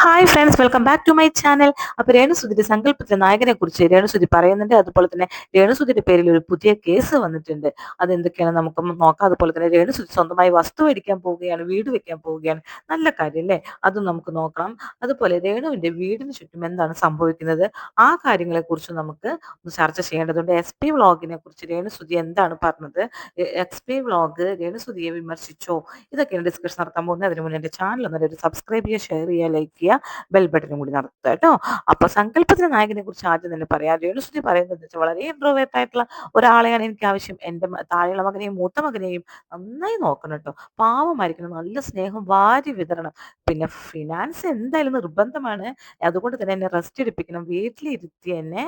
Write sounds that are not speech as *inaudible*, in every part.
Hi friends welcome back to my channel അപ്പൊ രേണുസുതിന്റെ സങ്കല്പത്തിലെ നായകനെ കുറിച്ച് രേണുസുതി പറയുന്നുണ്ട്. അതുപോലെ തന്നെ രേണുസുതിന്റെ പേരിൽ ഒരു പുതിയ കേസ് വന്നിട്ടുണ്ട്. അതെന്തൊക്കെയാണ് നമുക്ക് നോക്കാം. അതുപോലെ തന്നെ രേണുസുതി സ്വന്തമായി വസ്തു മേടിക്കാൻ പോവുകയാണ് വീട് വെക്കാൻ പോവുകയാണ്. നല്ല കാര്യം അല്ലേ? അതും നമുക്ക് നോക്കാം അതുപോലെ രേണുവിന്റെ വീടിന് ചുറ്റും എന്താണ് സംഭവിക്കുന്നത്? ആ കാര്യങ്ങളെ കുറിച്ച് നമുക്ക് ഒന്ന് ചർച്ച ചെയ്യേണ്ടതുണ്ട്. എസ് പി വ്ളോഗിനെ കുറിച്ച് രേണുസുതി എന്താണ് പറഞ്ഞത്? എക്സ് പി വ്ളോഗ് രേണുസുതിയെ വിമർശിച്ചോ? ഇതൊക്കെയാണ് ഡിസ്കഷൻ നടത്താൻ പോകുന്നത്. അതിന് മുന്നേ എന്റെ ചാനൽ ഒന്നും സബ്സ്ക്രൈബ് ചെയ്യുക ഷെയർ ചെയ്യുക ലൈക്ക് ചെയ്യുക. ബെൽ ബട്ടനും കൂടി നടത്തുക കേട്ടോ. അപ്പൊ സങ്കല്പത്തിന്റെ നായകനെ കുറിച്ച് ആദ്യം തന്നെ പറയാം. രേണുസുതി പറയുന്നത് വളരെ ഇൻട്രോവേർട്ട് ആയിട്ടുള്ള ഒരാളെയാണ് എനിക്ക് ആവശ്യം. എന്റെ താഴെയുള്ള മകനെയും മൂത്ത മകനെയും നന്നായി നോക്കണം കേട്ടോ. പാവമായിരിക്കണം നല്ല സ്നേഹം വാരി വിതരണം. പിന്നെ ഫിനാൻസ് എന്തായാലും നിർബന്ധമാണ്. അതുകൊണ്ട് തന്നെ എന്നെ റെസ്റ്റ് എടുപ്പിക്കണം വീട്ടിലിരുത്തി എന്നെ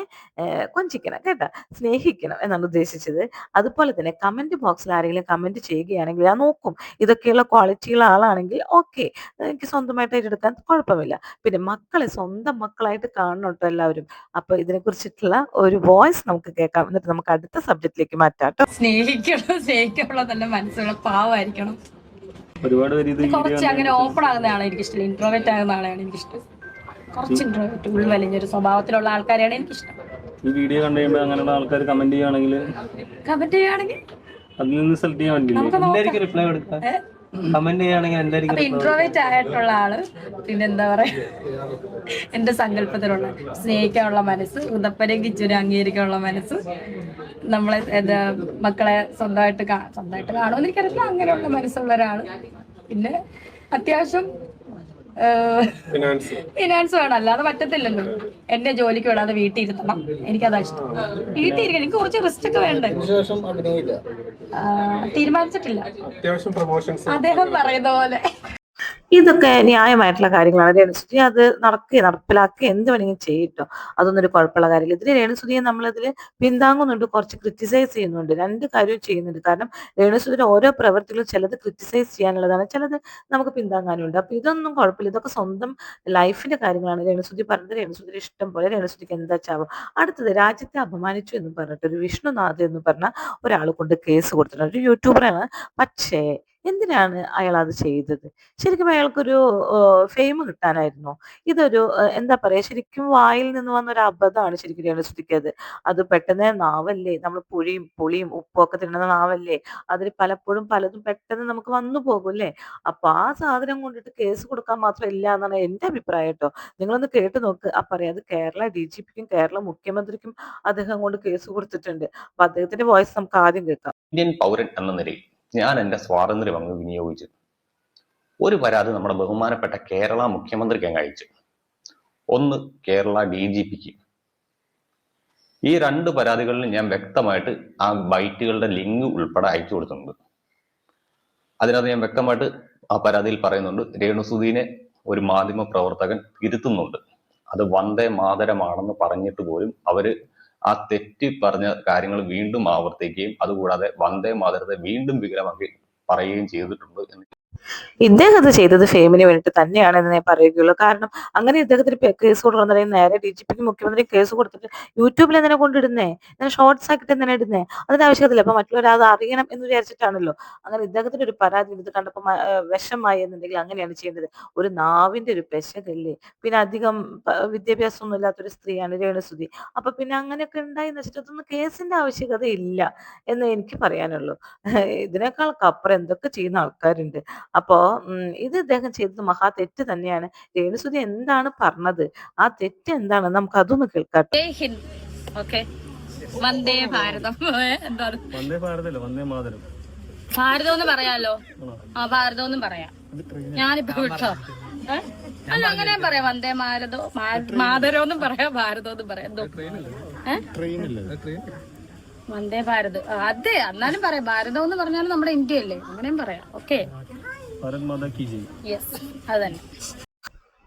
കൊഞ്ചിക്കണം കേട്ടോ. സ്നേഹിക്കണം എന്നാണ് ഉദ്ദേശിച്ചത്. അതുപോലെ തന്നെ കമന്റ് ബോക്സിൽ ആരെങ്കിലും കമന്റ് ചെയ്യുകയാണെങ്കിൽ ഞാൻ നോക്കും. ഇതൊക്കെയുള്ള ക്വാളിറ്റിയുള്ള ആളാണെങ്കിൽ ഓക്കെ എനിക്ക് സ്വന്തമായിട്ട് ഏറ്റെടുക്കാൻ കുഴപ്പമില്ല. പിന്നെ മക്കളെ സ്വന്തം മക്കളായിട്ട് കാണണം കേട്ടോ എല്ലാവരും. അപ്പൊ ഇതിനെ കുറിച്ചിട്ടുള്ള ഒരു വോയിസ് നമുക്ക് കേൾക്കാം. എന്നിട്ട് നമുക്ക് അടുത്ത സബ്ജക്റ്റിലേക്ക് മാറ്റാം കേട്ടോ സ്നേഹിക്കണം സ്നേഹിക്കാനുള്ള നല്ല മനസ്സുള്ള പാവമായിരിക്കണം ഒരുപാട് കുറച്ച് അങ്ങനെ ഓപ്പൺ ആകുന്ന ആളെ എനിക്ക് ഇഷ്ടം ഇൻട്രോവേറ്റ് ആകുന്ന ആളെയാണ് എനിക്കിഷ്ടം. കുറച്ച് ഇൻട്രോവേറ്റ് ഉൾവലിഞ്ഞൊരു സ്വഭാവത്തിലുള്ള ആൾക്കാരെയാണ് എനിക്കിഷ്ടം. ഈ വീഡിയോ കണ്ടു കഴിയുമ്പോൾ അങ്ങനെയുള്ള ആൾക്കാർ കമന്റ് ചെയ്യുകയാണെങ്കിൽ കമന്റ് ചെയ്യുകയാണെങ്കിൽ അതിൽ നിന്ന് സെലക്ട് ചെയ്യാൻ പറ്റില്ല? റിപ്ലൈ കൊടുക്കാം കമന്റ് ചെയ്യുകയാണെങ്കിൽ എല്ലാവർക്കും ഇൻട്രോവേറ്റ് ആയിട്ടുള്ള ആൾ പിന്നെ എന്താ പറയാ? എന്റെ സങ്കല്പത്തിലുള്ള സ്നേഹിക്കാനുള്ള മനസ്സ് ഉദപ്പനെ കിച്ചുനെ അംഗീകരിക്കാനുള്ള മനസ്സ് നമ്മളെ എന്താ മക്കളെ സ്വന്തമായിട്ട് സ്വന്തമായിട്ട് കാണുമെന്ന് എനിക്കറിയില്ല. അങ്ങനെയുള്ള മനസ്സുള്ള ഒരാൾ. പിന്നെ അത്യാവശ്യം ഫിനാൻസ് വേണം. അല്ലാതെ പറ്റത്തില്ലല്ലോ. എന്നെ ജോലിക്ക് വിടാതെ വീട്ടിൽ ഇരുത്തണം എനിക്കതാ ഇഷ്ടം. വീട്ടിൽ ഇരിക്കണം എനിക്ക് കുറച്ച് റിസ്ക് ഒക്കെ വേണ്ടേ? തീരുമാനിച്ചിട്ടില്ല. അദ്ദേഹം പറയുന്ന പോലെ. ഇതൊക്കെ ന്യായമായിട്ടുള്ള കാര്യങ്ങളാണ്. രേണുസുതി അത് നടക്കുക നടപ്പിലാക്കുക എന്ത് വേണമെങ്കിലും ചെയ്യട്ടോ. അതൊന്നും ഒരു കുഴപ്പമുള്ള കാര്യമില്ല. ഇതിൽ രേണുസുതിയെ നമ്മളിതിൽ പിന്താങ്ങുന്നുണ്ട് കുറച്ച് ക്രിറ്റിസൈസ് ചെയ്യുന്നുണ്ട്. രണ്ട് കാര്യവും ചെയ്യുന്നുണ്ട്. കാരണം രേണുസുതിയുടെ ഓരോ പ്രവൃത്തികളും ചിലത് ക്രിറ്റിസൈസ് ചെയ്യാനുള്ളതാണ് ചിലത് നമുക്ക് പിന്താങ്ങാനുണ്ട്. അപ്പൊ ഇതൊന്നും കുഴപ്പമില്ല. ഇതൊക്കെ സ്വന്തം ലൈഫിന്റെ കാര്യങ്ങളാണ്. രേണുസുതി പറഞ്ഞത് രേണുസുതിയുടെ ഇഷ്ടം പോലെ രേണുസുതിക്ക് എന്താ ചാവും. അടുത്തത് രാജ്യത്തെ അപമാനിച്ചു എന്ന് പറഞ്ഞിട്ട് ഒരു വിഷ്ണുനാഥ് എന്ന് പറഞ്ഞ ഒരാൾ കൊണ്ട് കേസ് കൊടുത്തിട്ടുണ്ട്. ഒരു യൂട്യൂബറാണ് പക്ഷേ എന്തിനാണ് അയാൾ അത് ചെയ്തത്? ശരിക്കും അയാൾക്കൊരു ഫെയിം കിട്ടാനായിരുന്നു? ഇതൊരു എന്താ പറയാ ശരിക്കും വായിൽ നിന്ന് വന്ന ഒരു അബദ്ധമാണ് ശരിക്കും രേണുസുതിക്ക് അത് പെട്ടെന്ന് നാവല്ലേ നമ്മൾ പുളിയും പുളിയും ഉപ്പും ഒക്കെ തിന്നുന്ന നാവല്ലേ? അതിൽ പലപ്പോഴും പലതും പെട്ടെന്ന് നമുക്ക് വന്നു പോകും അല്ലേ? അപ്പൊ ആ സാധനം കൊണ്ടിട്ട് കേസ് കൊടുക്കാൻ മാത്രം ഇല്ല എന്നാണ് എന്റെ അഭിപ്രായം കേട്ടോ. നിങ്ങളൊന്ന് കേട്ട് നോക്ക്. ആ പറയാം അത് കേരള ഡി ജി പിക്കും കേരള മുഖ്യമന്ത്രിക്കും അദ്ദേഹം കൊണ്ട് കേസ് കൊടുത്തിട്ടുണ്ട്. അപ്പൊ അദ്ദേഹത്തിന്റെ വോയിസ് നമുക്ക് ആദ്യം കേൾക്കാം. ഇന്ത്യൻ പൗരൻ എന്ന നിലയിൽ ഞാൻ എന്റെ സ്വാതന്ത്ര്യം അങ്ങ് വിനിയോഗിച്ചു. ഒരു പരാതി നമ്മുടെ ബഹുമാനപ്പെട്ട കേരള മുഖ്യമന്ത്രിക്ക് അങ്ങ് അയച്ചു. ഒന്ന് കേരള ഡി ജി പിക്ക്. ഈ രണ്ട് പരാതികളിലും ഞാൻ വ്യക്തമായിട്ട് ആ ബൈറ്റുകളുടെ ലിങ്ക് ഉൾപ്പെടെ അയച്ചു കൊടുത്തിട്ടുണ്ട്. അതിനകത്ത് ഞാൻ വ്യക്തമായിട്ട് ആ പരാതിയിൽ പറയുന്നുണ്ട് രേണുസുദീനെ ഒരു മാധ്യമ പ്രവർത്തകൻ തിരുത്തുന്നുണ്ട്. അത് വന്ദേ മാതരമാണെന്ന് പറഞ്ഞിട്ട് പോലും അവർ ആ തെറ്റി പറഞ്ഞ കാര്യങ്ങൾ വീണ്ടും ആവർത്തിക്കുകയും അതുകൂടാതെ വന്ദേ മാതരത്തെ വീണ്ടും വികലമാക്കി പറയുകയും ചെയ്തിട്ടുണ്ട് എന്ന് ഇദ്ദേഹം ചെയ്തത് ഫെയിമിന് വേണ്ടിയിട്ട് തന്നെയാണ് എന്ന് ഞാൻ പറയുകയുള്ളൂ. കാരണം അങ്ങനെ ഇദ്ദേഹത്തിന് കേസ് കൊടുക്കണമെന്നുണ്ടെങ്കിൽ നേരെ ഡി ജി പിക്ക് മുഖ്യമന്ത്രി കേസ് കൊടുത്തിട്ട് യൂട്യൂബിൽ എന്തിനെ കൊണ്ടിടുന്നേ? ഞാൻ ഷോർട്സ് ആക്കിയിട്ട് എന്തിനാ ഇടുന്നേ? അതിന്റെ ആവശ്യത്തില്ല അപ്പൊ മറ്റുള്ളവർ അത് അറിയണം എന്ന് വിചാരിച്ചിട്ടാണല്ലോ. അങ്ങനെ ഇദ്ദേഹത്തിന്റെ ഒരു പരാതി ഇത് കണ്ടപ്പോൾ വിഷമായി എന്നുണ്ടെങ്കിൽ അങ്ങനെയാണ് ചെയ്യുന്നത് ഒരു നാവിന്റെ ഒരു പെശകല്ലേ? പിന്നെ അധികം വിദ്യാഭ്യാസം ഒന്നും ഇല്ലാത്തൊരു സ്ത്രീയാണ് രേണുസുതി. അപ്പൊ പിന്നെ അങ്ങനെയൊക്കെ ഉണ്ടായി അതൊന്നും കേസിന്റെ ആവശ്യകത ഇല്ല എന്ന് എനിക്ക് പറയാനുള്ളൂ. ഇതിനേക്കാൾ അപ്പുറം എന്തൊക്കെ ചെയ്യുന്ന ആൾക്കാരുണ്ട്. അപ്പോ ഇത് ഇദ്ദേഹം ചെയ്തത് മഹാ തെറ്റ് തന്നെയാണ്. രേണുസുതി എന്താണ് പറഞ്ഞത്? ആ തെറ്റ് എന്താണ് നമുക്ക് അതൊന്ന് കേൾക്കാം ജയ് വന്ദേ ഭാരതം. *laughs* എന്താണ്? വന്ദേ ഭാരതല്ലോ? വന്ദേ മാതരം. ഭാരതം എന്ന് പറയാലോ? ആ ഭാരതം പറയാ. പറയാം ഞാനിപ്പോ വിട്ടോ? അല്ല അങ്ങനെ പറയാം. വന്ദേ മാരതോ മാതരോ എന്നും പറയാം ഭാരതം എന്നും പറയാം. എന്തോ? വന്ദേ ഭാരത്. അതെ എന്നാലും പറയാം. ഭാരതം എന്ന് പറഞ്ഞാലും നമ്മുടെ ഇന്ത്യ അല്ലേ അങ്ങനെയും പറയാം. ഓക്കെ.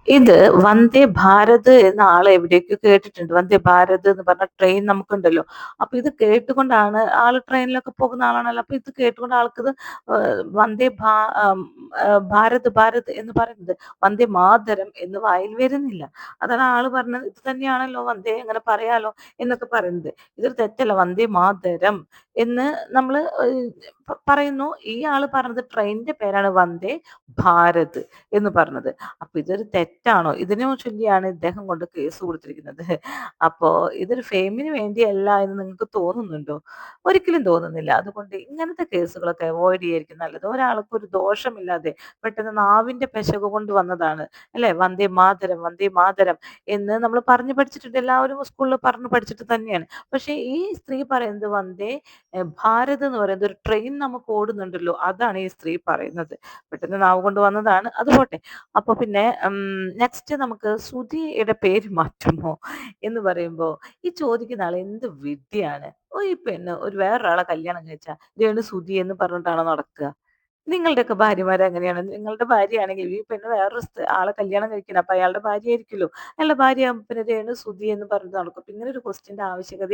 ഇത് വന്ദേ ഭാരത് എന്ന ആളെ എവിടെയൊക്കെ കേട്ടിട്ടുണ്ട്. വന്ദേ ഭാരത് എന്ന് പറഞ്ഞ ട്രെയിൻ നമുക്കുണ്ടല്ലോ. അപ്പൊ ഇത് കേട്ടുകൊണ്ടാണ് ആൾ ട്രെയിനിലൊക്കെ പോകുന്ന ആളാണല്ലോ. അപ്പൊ ഇത് കേട്ടുകൊണ്ട് ആൾക്ക് വന്ദേ ഭാ ഭാരത് ഭാരത് എന്ന് പറയുന്നത് വന്ദേ മാതരം എന്ന് വായിൽ വരുന്നില്ല. അതാണ് ആൾ പറഞ്ഞത്. ഇത് തന്നെയാണല്ലോ വന്ദേ അങ്ങനെ പറയാലോ എന്നൊക്കെ പറയുന്നത്. ഇതൊരു തെറ്റല്ല. വന്ദേ മാതരം എന്ന് നമ്മൾ പറയുന്നു. ഈ ആൾ പറഞ്ഞത് ട്രെയിനിന്റെ പേരാണ് വന്ദേ ഭാരത് എന്ന് പറഞ്ഞത്. അപ്പൊ ഇതൊരു തെറ്റാണോ? ഇതിനെ ചൊല്ലിയാണ് ഇദ്ദേഹം കൊണ്ട് കേസ് കൊടുത്തിരിക്കുന്നത്. അപ്പോ ഇതൊരു ഫെയിമിന് വേണ്ടിയല്ല എന്ന് നിങ്ങൾക്ക് തോന്നുന്നുണ്ടോ? ഒരിക്കലും തോന്നുന്നില്ല. അതുകൊണ്ട് ഇങ്ങനത്തെ കേസുകളൊക്കെ അവോയ്ഡ് ചെയ്യായിരിക്കും നല്ലത്. ഒരാൾക്ക് ഒരു ദോഷമില്ലാതെ പെട്ടെന്ന് നാവിന്റെ പെശക് കൊണ്ട് വന്നതാണ്. അല്ലെ? വന്ദേ മാതരം വന്ദേ മാതരം എന്ന് നമ്മൾ പറഞ്ഞു പഠിച്ചിട്ടുണ്ട്. എല്ലാവരും സ്കൂളിൽ പറഞ്ഞു പഠിച്ചിട്ട് തന്നെയാണ്. പക്ഷെ ഈ സ്ത്രീ പറയുന്നത് വന്ദേ ഭാരത് എന്ന് പറയുന്നത് ഒരു ട്രെയിൻ നമുക്ക് ഓടുന്നുണ്ടല്ലോ അതാണ് ഈ സ്ത്രീ പറയുന്നത്. പെട്ടെന്ന് നാവ് കൊണ്ട് വന്നതാണ്. അത് പോട്ടെ. അപ്പൊ പിന്നെ നെക്സ്റ്റ് നമുക്ക് സുധിയുടെ പേര് മാറ്റുമോ എന്ന് പറയുമ്പോൾ ഈ ചോദിക്കുന്ന ആൾ എന്ത് വിദ്യയാണ്? ഓ ഈ പെണ്ണ് ഒരു വേറൊരാളെ കല്യാണം കഴിച്ചാ ഇതാണ് സുധി എന്ന് പറഞ്ഞിട്ടാണോ നടക്കുക? നിങ്ങളുടെയൊക്കെ ഭാര്യമാർ അങ്ങനെയാണ്. നിങ്ങളുടെ ഭാര്യയാണെങ്കിൽ ഈ പെണ്ണ് വേറൊരു ആളെ കല്യാണം കഴിക്കണം അപ്പൊ അയാളുടെ ഭാര്യ ആയിരിക്കുമല്ലോ അയാളുടെ ഭാര്യ പിന്നെ രേണുസുതി എന്ന് പറഞ്ഞു നടക്കും. ഇങ്ങനെ ഒരു ക്വസ്റ്റിന്റെ ആവശ്യകത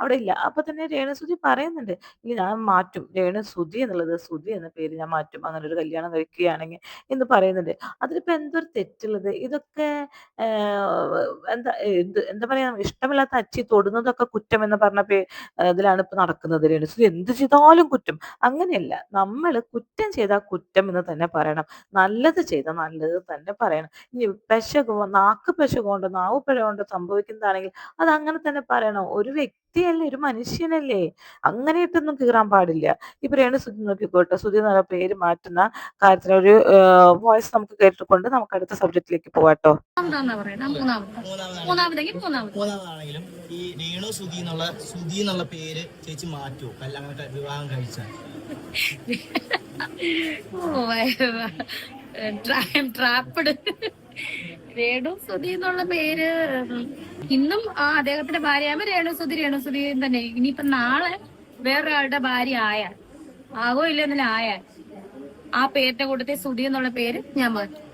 അവിടെ ഇല്ല. അപ്പൊ തന്നെ രേണുസുതി പറയുന്നുണ്ട്. ഇനി ഞാൻ മാറ്റും. രേണുസുതി എന്നുള്ളത് സുതി എന്ന പേര് ഞാൻ മാറ്റും. അങ്ങനെ ഒരു കല്യാണം കഴിക്കുകയാണെങ്കിൽ എന്ന് പറയുന്നുണ്ട്. അതിലിപ്പോ എന്തൊരു തെറ്റുള്ളത്? ഇതൊക്കെ എന്താ എന്ത് എന്താ പറയാ ഇഷ്ടമില്ലാത്ത അച്ചി തൊടുന്നതൊക്കെ കുറ്റം എന്ന് പറഞ്ഞ പേ ഇതിലാണ് ഇപ്പൊ നടക്കുന്നത് രേണുസുതി എന്ത് ചെയ്താലും കുറ്റം. അങ്ങനെയല്ല. നമ്മൾ കുറ്റം ചെയ്താൽ കുറ്റം എന്ന് തന്നെ പറയണം. നല്ലത് ചെയ്താൽ നല്ലത് തന്നെ പറയണം. ഇനി പെശക് നാക്ക് പെശക് കൊണ്ടോ നാവ് പിഴ കൊണ്ടോ സംഭവിക്കുന്നതാണെങ്കിൽ അത് അങ്ങനെ തന്നെ പറയണം. ഒരു വ്യക്തിയല്ലേ ഒരു മനുഷ്യനല്ലേ. അങ്ങനെയിട്ടൊന്നും കീറാൻ പാടില്ല. ഇപ്പൊ രേണു സുധി നോക്കിക്കോട്ടെ. സുധി എന്നുള്ള പേര് മാറ്റുന്ന കാര്യത്തിൽ ഒരു വോയിസ് നമുക്ക് കേട്ടിട്ടുണ്ട്. നമുക്ക് അടുത്ത സബ്ജക്റ്റിലേക്ക് പോവാട്ടോ മൂന്നാമതാ പറയുന്നത് മൂന്നാമത്. മൂന്നാമതെങ്കിൽ മൂന്നാമത്. മൂന്നാമതാണെങ്കിലും ഈ രേണു സുധി എന്നുള്ള സുധി എന്നുള്ള പേര് ചേച്ചി മാറ്റുമോ കല്യാണം വിവാഹം കഴിച്ചാൽ. *laughs* രേണു സുധി എന്നുള്ള പേര് ഇന്നും ആ അദ്ദേഹത്തിന്റെ ഭാര്യയാകുമ്പോ രേണു സുധി രേണു സുധി തന്നെ. ഇനിയിപ്പൊ നാളെ വേറൊരാളുടെ ഭാര്യ ആയാൽ ആകോ ഇല്ലെന്നില്ല ആയാൽ ആ പേരിന്റെ കൂട്ടത്തിൽ സുധി എന്നുള്ള പേര് ഞാൻ മാറ്റും.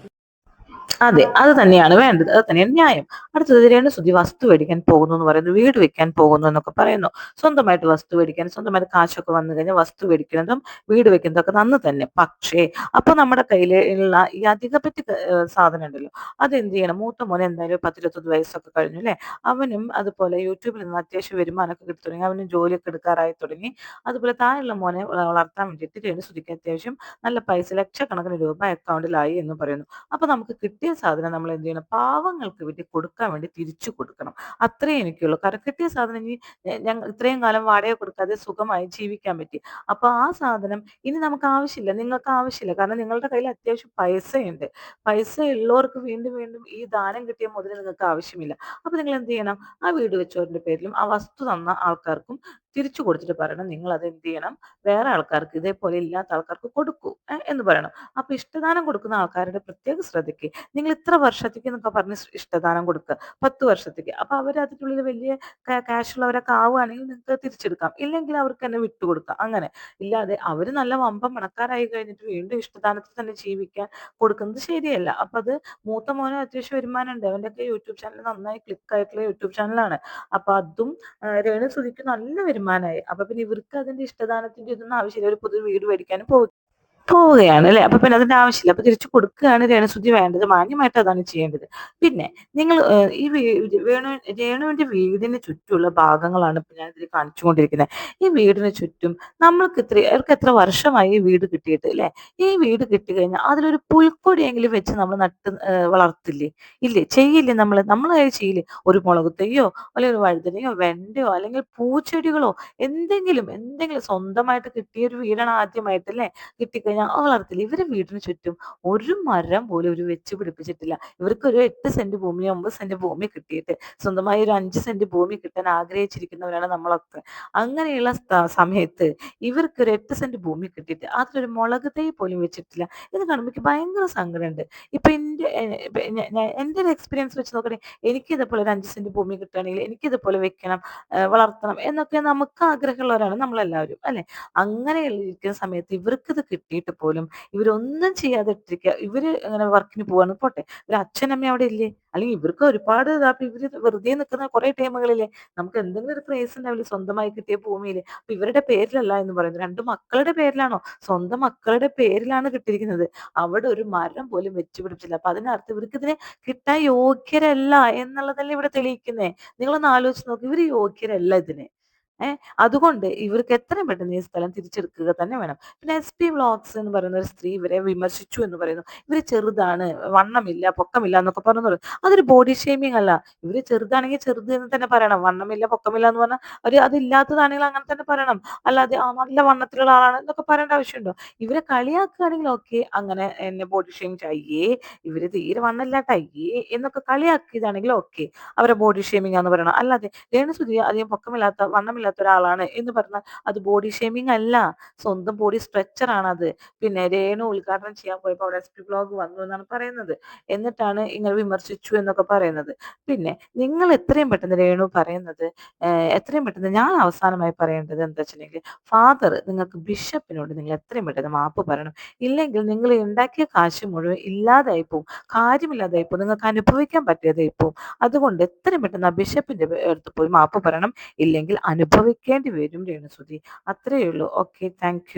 അതെ അത് തന്നെയാണ് വേണ്ടത്. അത് തന്നെയാണ് ന്യായം. അടുത്തത് തന്നെയാണ് സ്തുതി വസ്തു മേടിക്കാൻ പോകുന്നു എന്ന് പറയുന്നു വീട് വെക്കാൻ പോകുന്നു എന്നൊക്കെ പറയുന്നു. സ്വന്തമായിട്ട് വസ്തു മേടിക്കാൻ സ്വന്തമായിട്ട് കാശൊക്കെ വന്നു കഴിഞ്ഞാൽ വസ്തു മേടിക്കുന്നതും വീട് വെക്കുന്നതൊക്കെ നന്ന് തന്നെ പക്ഷേ അപ്പൊ നമ്മുടെ കയ്യിലുള്ള ഈ അധികപ്പറ്റി സാധനം ഉണ്ടല്ലോ അത് എന്ത് ചെയ്യണം? മൂത്ത മോനെ എന്തായാലും പത്തിരുപത്തൊന്ന് വയസ്സൊക്കെ കഴിഞ്ഞു അല്ലെ? അവനും അതുപോലെ യൂട്യൂബിൽ നിന്ന് അത്യാവശ്യം വരുമാനമൊക്കെ കിട്ടി തുടങ്ങി. അവനും ജോലിയൊക്കെ എടുക്കാറായി തുടങ്ങി. അതുപോലെ താഴെയുള്ള മോനെ വളർത്താൻ വേണ്ടിയിട്ട് രേണു സുധിക്ക് അത്യാവശ്യം നല്ല പൈസ ലക്ഷക്കണക്കിന് രൂപ അക്കൗണ്ടിലായി എന്ന് പറയുന്നു. അപ്പൊ നമുക്ക് കിട്ടിയ സാധനം നമ്മൾ എന്ത് ചെയ്യണം? പാവങ്ങൾക്ക് വേണ്ടി കൊടുക്കാൻ വേണ്ടി തിരിച്ചു കൊടുക്കണം. അത്രേ എനിക്കുള്ളൂ. കാരണം കിട്ടിയ സാധനം ഇനി ഞങ്ങൾ ഇത്രയും കാലം വാടക കൊടുക്കാതെ സുഖമായി ജീവിക്കാൻ പറ്റി. അപ്പൊ ആ സാധനം ഇനി നമുക്ക് ആവശ്യമില്ല. നിങ്ങൾക്ക് ആവശ്യമില്ല. കാരണം നിങ്ങളുടെ കയ്യിൽ അത്യാവശ്യം പൈസയുണ്ട്. പൈസ ഉള്ളവർക്ക് വീണ്ടും വീണ്ടും ഈ ദാനം കിട്ടിയ മുതൽ നിങ്ങൾക്ക് ആവശ്യമില്ല. അപ്പൊ നിങ്ങൾ എന്ത് ചെയ്യണം? ആ വീട് വെച്ചവരുടെ പേരിലും ആ വസ്തു തന്ന ആൾക്കാർക്കും തിരിച്ചു കൊടുത്തിട്ട് പറയണം നിങ്ങൾ അത് എന്ത് ചെയ്യണം വേറെ ആൾക്കാർക്ക് ഇതേപോലെ ഇല്ലാത്ത ആൾക്കാർക്ക് കൊടുക്കൂ എന്ന് പറയണം. അപ്പൊ ഇഷ്ടദാനം കൊടുക്കുന്ന ആൾക്കാരുടെ പ്രത്യേക ശ്രദ്ധയ്ക്ക് നിങ്ങൾ ഇത്ര വർഷത്തേക്ക് എന്നൊക്കെ പറഞ്ഞ് ഇഷ്ടദാനം കൊടുക്കുക പത്ത് വർഷത്തേക്ക്. അപ്പൊ അവർ അതിനുള്ളിൽ വലിയ ക്യാഷ് ഉള്ളവരൊക്കെ ആവുകയാണെങ്കിൽ നിങ്ങൾക്ക് തിരിച്ചെടുക്കാം. ഇല്ലെങ്കിൽ അവർക്ക് തന്നെ വിട്ടുകൊടുക്കാം അങ്ങനെ. ഇല്ലാതെ അവർ നല്ല വമ്പം പണക്കാരായി കഴിഞ്ഞിട്ട് വീണ്ടും ഇഷ്ടദാനത്തിൽ തന്നെ ജീവിക്കാൻ കൊടുക്കുന്നത് ശരിയല്ല. അപ്പൊ അത് മൂത്ത മോനും അത്യാവശ്യം വരുമാനം ഉണ്ട് അവന്റെ ഒക്കെ യൂട്യൂബ് ചാനൽ നന്നായി ക്ലിക്ക് ആയിട്ടുള്ള യൂട്യൂബ് ചാനലാണ്. അപ്പൊ അതും രേണു സുധിക്ക് നല്ല വരുമാനമായി അപ്പൊ പിന്നെ ഇവർക്ക് അതിന്റെ ഇഷ്ടദാനത്തിന്റെ ഇതൊന്നും ആവശ്യമില്ല. ഒരു പുതിയ വീട് മേടിക്കാനും പോകും പോവുകയാണ് അല്ലെ? അപ്പൊ പിന്നെ അതിന്റെ ആവശ്യമില്ല. അപ്പൊ തിരിച്ചു കൊടുക്കുകയാണ് രേണുസുതി വേണ്ടത്. മാന്യമായിട്ട് അതാണ് ചെയ്യേണ്ടത്. പിന്നെ നിങ്ങൾ ഈ വേണു രേണുവിന്റെ വീടിന് ചുറ്റുമുള്ള ഭാഗങ്ങളാണ് ഇപ്പൊ ഞാൻ ഇതിൽ കാണിച്ചുകൊണ്ടിരിക്കുന്നത്. ഈ വീടിന് ചുറ്റും നമ്മൾക്ക് ഇത്ര അവർക്ക് എത്ര വർഷമായി ഈ വീട് കിട്ടിയിട്ട് അല്ലെ? ഈ വീട് കിട്ടി കഴിഞ്ഞാൽ അതിലൊരു പുൽക്കൊടിയെങ്കിലും വെച്ച് നമ്മൾ നട്ട് വളർത്തില്ലേ? ഇല്ലേ? ചെയ്യില്ലേ നമ്മൾ? നമ്മൾ ചെയ്യില്ലേ? ഒരു മുളക് അല്ലെങ്കിൽ ഒരു വഴുതനയോ വെണ്ടയോ അല്ലെങ്കിൽ പൂച്ചെടികളോ എന്തെങ്കിലും എന്തെങ്കിലും സ്വന്തമായിട്ട് കിട്ടിയ ഒരു വീടാണ് ആദ്യമായിട്ട് അല്ലെ? കിട്ടിക്കഴിഞ്ഞാൽ വളർത്തില്ല ഇവരെ വീടിന് ചുറ്റും ഒരു മരം പോലും ഒരു വെച്ച് പിടിപ്പിച്ചിട്ടില്ല. ഇവർക്ക് ഒരു എട്ട് സെന്റ് ഭൂമി ഒമ്പത് സെന്റ് ഭൂമി കിട്ടിയിട്ട് സ്വന്തമായി ഒരു അഞ്ച് സെന്റ് ഭൂമി കിട്ടാൻ ആഗ്രഹിച്ചിരിക്കുന്നവരാണ് നമ്മളൊക്കെ. അങ്ങനെയുള്ള സമയത്ത് ഇവർക്ക് ഒരു എട്ട് സെന്റ് ഭൂമി കിട്ടിയിട്ട് അതിലൊരു മുളക് തൈ പോലും വെച്ചിട്ടില്ല. ഇത് കാണുമ്പോൾ എനിക്ക് ഭയങ്കര സങ്കടമുണ്ട്. ഇപ്പൊ എന്റെ എ- ഇപ്പൊ ഞ- ഞ- എന്റെ ഒരു എക്സ്പീരിയൻസ് വെച്ച് നോക്കണേ എനിക്ക് ഇതുപോലെ ഒരു അഞ്ച് സെന്റ് ഭൂമി കിട്ടുകയാണെങ്കിൽ എനിക്ക് ഇതുപോലെ വെക്കണം വളർത്തണം എന്നൊക്കെ നമുക്ക് ആഗ്രഹമുള്ളവരാണ് നമ്മളെല്ലാവരും അല്ലെ? അങ്ങനെ ഇരിക്കുന്ന സമയത്ത് ഇവർക്ക് ഇത് കിട്ടിയിട്ട് പോലും ഇവരൊന്നും ചെയ്യാതെ ഇട്ടിരിക്കുക ഇവർ അങ്ങനെ വർക്കിന് പോവാന്ന് പോട്ടെ. ഒരു അച്ഛനമ്മ അവിടെ ഇല്ലേ? അല്ലെങ്കിൽ ഇവർക്ക് ഒരുപാട് ഇതാ അപ്പൊ ഇവർ വെറുതെ നിൽക്കുന്ന കുറെ ടൈമുകളില്ലേ നമുക്ക് എന്തെങ്കിലും ഒരു ക്രേസ് ഉണ്ടാവില്ലേ? സ്വന്തമായി കിട്ടിയ ഭൂമിയിൽ. അപ്പൊ ഇവരുടെ പേരിലല്ല എന്ന് പറയുന്നത്. രണ്ട് മക്കളുടെ പേരിലാണോ? സ്വന്തം മക്കളുടെ പേരിലാണ് കിട്ടിയിരിക്കുന്നത്. അവിടെ ഒരു മരം പോലും വെച്ചു പിടിപ്പിച്ചില്ല. അപ്പൊ അതിനർത്ഥം ഇവർക്ക് ഇതിനെ കിട്ടാൻ യോഗ്യരല്ല എന്നുള്ളതല്ലേ ഇവിടെ തെളിയിക്കുന്നേ? നിങ്ങളൊന്ന് ആലോചിച്ച് നോക്കി. ഇവർ യോഗ്യരല്ല ഇതിന്. ഏഹ് അതുകൊണ്ട് ഇവർക്ക് എത്രയും പെട്ടെന്ന് ഈ സ്ഥലം തിരിച്ചെടുക്കുക തന്നെ വേണം. പിന്നെ എസ് പി വ്ളോഗ്സ് എന്ന് പറയുന്ന ഒരു സ്ത്രീ ഇവരെ വിമർശിച്ചു എന്ന് പറയുന്നു. ഇവർ ചെറുതാണ് വണ്ണമില്ല പൊക്കമില്ല എന്നൊക്കെ പറഞ്ഞു അതൊരു ബോഡി ഷേമിങ് അല്ല. ഇവർ ചെറുതാണെങ്കിൽ ചെറുത് എന്ന് തന്നെ പറയണം. വണ്ണമില്ല പൊക്കമില്ല എന്ന് പറഞ്ഞാൽ ഒരു അതില്ലാത്തതാണെങ്കിൽ അങ്ങനെ തന്നെ പറയണം. അല്ലാതെ ആ നല്ല വണ്ണത്തിലുള്ള ആളാണ് എന്നൊക്കെ പറയേണ്ട ആവശ്യമുണ്ടോ? ഇവരെ കളിയാക്കുകയാണെങ്കിൽ ഓക്കെ അങ്ങനെ എന്നെ ബോഡി ഷെയിം ചെയ്യേ ഇവർ തീരെ വണ്ണമില്ലാട്ട അയ്യേ എന്നൊക്കെ കളിയാക്കിയതാണെങ്കിൽ ഓക്കെ അവരെ ബോഡി ഷേമിംഗ് ആണെന്ന് പറയണം. അല്ലാതെ രേണുസുതി അധികം പൊക്കമില്ലാത്ത വണ്ണമില്ലാത്ത ഒരാളാണ് എന്ന് പറഞ്ഞാൽ അത് ബോഡി ഷേമിംഗ് അല്ല. സ്വന്തം ബോഡി സ്ട്രെച്ചർ ആണ് അത്. പിന്നെ രേണു ഉദ്ഘാടനം ചെയ്യാൻ പോയപ്പോൾ അവിടെ എസ് പി ബ്ലോഗ് വന്നു എന്നാണ് പറയുന്നത്. എന്നിട്ടാണ് ഇങ്ങനെ വിമർശിച്ചു എന്നൊക്കെ പറയുന്നത്. പിന്നെ നിങ്ങൾ എത്രയും പെട്ടെന്ന് രേണു പറയുന്നത് എത്രയും പെട്ടെന്ന് ഞാൻ അവസാനമായി പറയേണ്ടത് എന്താ വെച്ചിട്ടുണ്ടെങ്കിൽ ഫാദർ നിങ്ങൾക്ക് ബിഷപ്പിനോട് നിങ്ങൾ എത്രയും പെട്ടെന്ന് മാപ്പ് പറയണം. ഇല്ലെങ്കിൽ നിങ്ങൾ ഉണ്ടാക്കിയ കാശ് മുഴുവൻ ഇല്ലാതായി പോവും. കാര്യമില്ലാതായി പോവും. നിങ്ങൾക്ക് അനുഭവിക്കാൻ പറ്റിയതായി പോവും. അതുകൊണ്ട് എത്രയും പെട്ടെന്ന് ആ ബിഷപ്പിന്റെ അടുത്ത് പോയി മാപ്പ് പറയണം. ഇല്ലെങ്കിൽ അനുഭവിക്കേണ്ടി വരും രേണുസുതി അത്രയേ ഉള്ളൂ. Okay thank